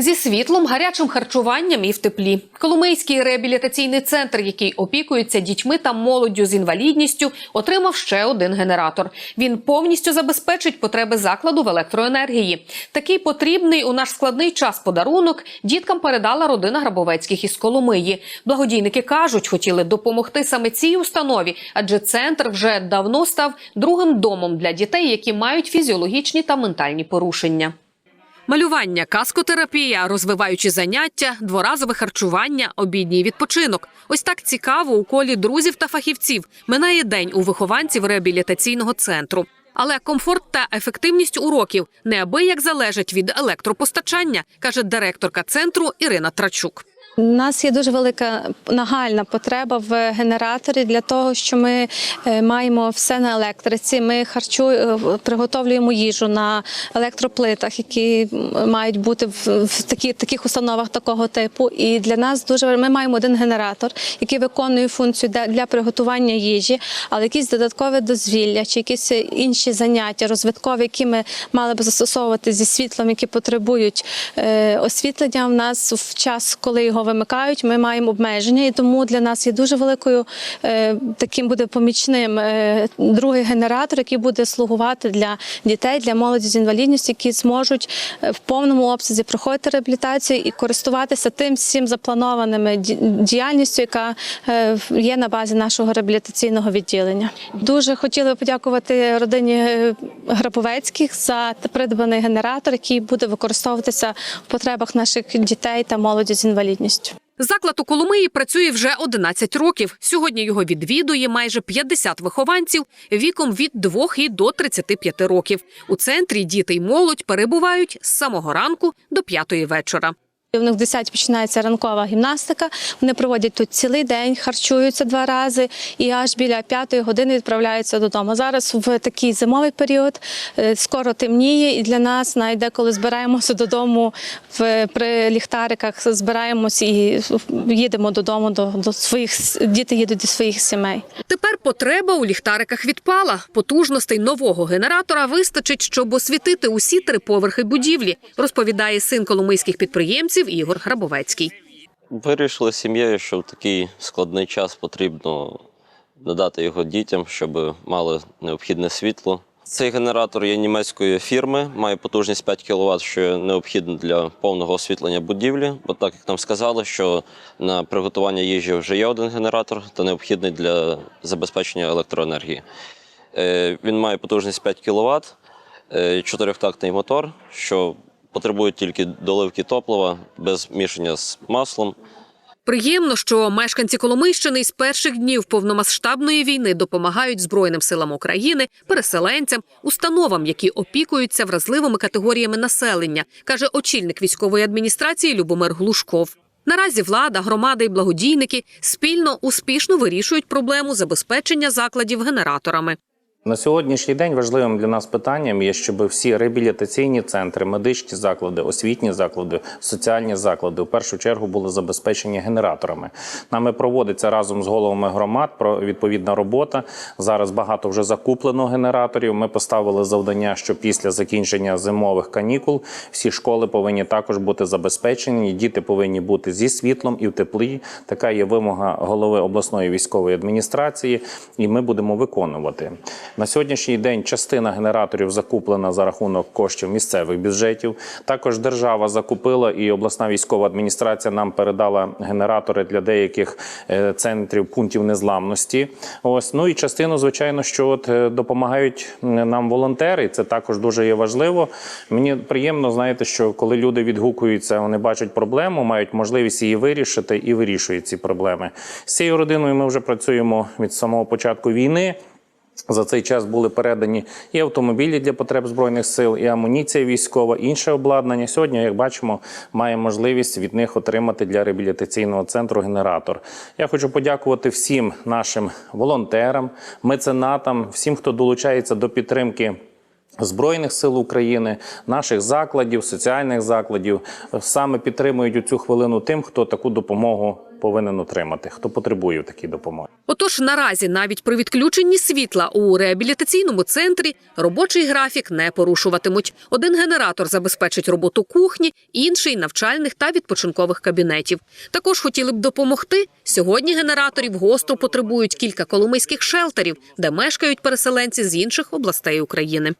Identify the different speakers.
Speaker 1: Зі світлом, гарячим харчуванням і в теплі. Коломийський реабілітаційний центр, який опікується дітьми та молоддю з інвалідністю, отримав ще один генератор. Він повністю забезпечить потреби закладу в електроенергії. Такий потрібний у наш складний час подарунок діткам передала родина Грабовецьких із Коломиї. Благодійники кажуть, хотіли допомогти саме цій установі, адже центр вже давно став другим домом для дітей, які мають фізіологічні та ментальні порушення. Малювання, каскотерапія, розвиваючі заняття, дворазове харчування, обідній відпочинок. Ось так цікаво у колі друзів та фахівців минає день у вихованців реабілітаційного центру. Але комфорт та ефективність уроків неабияк залежать від електропостачання, каже директорка центру Ірина Трачук.
Speaker 2: У нас є дуже велика нагальна потреба в генераторі для того, що ми е, маємо все на електриці. Ми харчуємо, приготовлюємо їжу на електроплитах, які мають бути в, такі, таких установах такого типу. І для нас дуже ми маємо один генератор, який виконує функцію для, приготування їжі, але якісь додаткове дозвілля чи якісь інші заняття розвиткові, які ми мали б застосовувати зі світлом, які потребують е, освітлення. В нас в час, коли його вимикають, ми маємо обмеження, і тому для нас є дуже великою е, таким буде помічним е, другий генератор, який буде слугувати для дітей, для молоді з інвалідністю, які зможуть е, в повному обсязі проходити реабілітацію і користуватися тим всім запланованими діяльністю, яка є на базі нашого реабілітаційного відділення. Дуже хотіли подякувати родині Грабовецьких за придбаний генератор, який буде використовуватися в потребах наших дітей та молоді з інвалідністю.
Speaker 1: Заклад у Коломиї працює вже 11 років. Сьогодні його відвідує майже 50 вихованців віком від 2 і до 35 років. У центрі діти й молодь перебувають з самого ранку до п'ятої вечора.
Speaker 2: У них в 10 починається ранкова гімнастика. Вони проводять тут цілий день, харчуються два рази і аж біля п'ятої години відправляються додому. Зараз в такий зимовий період е, скоро темніє, і для нас навіть деколи збираємося додому в при ліхтариках, збираємось і їдемо додому до, до своїх діти їдуть до своїх сімей.
Speaker 1: Тепер потреба у ліхтариках відпала. Потужностей нового генератора вистачить, щоб освітити усі три поверхи будівлі, розповідає син коломийських підприємців Ігор Грабовецький.
Speaker 3: Вирішили сім'єю, що в такий складний час потрібно надати його дітям, щоб мали необхідне світло. Цей генератор є німецької фірми, має потужність 5 кВт, що необхідно для повного освітлення будівлі. Бо так як нам сказали, що на приготування їжі вже є один генератор, та необхідний для забезпечення електроенергії. Е, Він має потужність 5 кВт, чотирьохтактний мотор, що потребує тільки доливки топлива без мішання з маслом.
Speaker 1: Приємно, що мешканці Коломийщини з перших днів повномасштабної війни допомагають Збройним силам України, переселенцям, установам, які опікуються вразливими категоріями населення, каже очільник військової адміністрації Любомир Глушков. Наразі влада, громади і благодійники спільно успішно вирішують проблему забезпечення закладів генераторами.
Speaker 4: На сьогоднішній день важливим для нас питанням є, щоб всі реабілітаційні центри, медичні заклади, освітні заклади, соціальні заклади в першу чергу були забезпечені генераторами. Нами проводиться разом з головами громад відповідна робота. Зараз багато вже закуплено генераторів. Ми поставили завдання, що після закінчення зимових канікул всі школи повинні також бути забезпечені. Діти повинні бути зі світлом і в теплі. Така є вимога голови обласної військової адміністрації, і ми будемо виконувати. На сьогоднішній день частина генераторів закуплена за рахунок коштів місцевих бюджетів. Також держава закупила і обласна військова адміністрація нам передала генератори для деяких е, центрів пунктів незламності. Ось ну і частину, звичайно, що от е, допомагають нам волонтери. Це також дуже є важливо. Мені приємно, знаєте, що коли люди відгукуються, вони бачать проблему, мають можливість її вирішити і вирішують ці проблеми. З цією родиною ми вже працюємо від самого початку війни. За цей час були передані і автомобілі для потреб збройних сил, і амуніція військова, інше обладнання. Сьогодні, як бачимо, маємо можливість від них отримати для реабілітаційного центру генератор. Я хочу подякувати всім нашим волонтерам, меценатам, всім, хто долучається до підтримки. Збройних сил України, наших закладів, соціальних закладів саме підтримують у цю хвилину тим, хто таку допомогу повинен отримати, хто потребує такій допомоги.
Speaker 1: Отож, наразі навіть при відключенні світла у реабілітаційному центрі робочий графік не порушуватимуть. Один генератор забезпечить роботу кухні, інший навчальних та відпочинкових кабінетів. Також хотіли б допомогти. Сьогодні генераторів гостро потребують кілька коломийських шелтерів, де мешкають переселенці з інших областей України.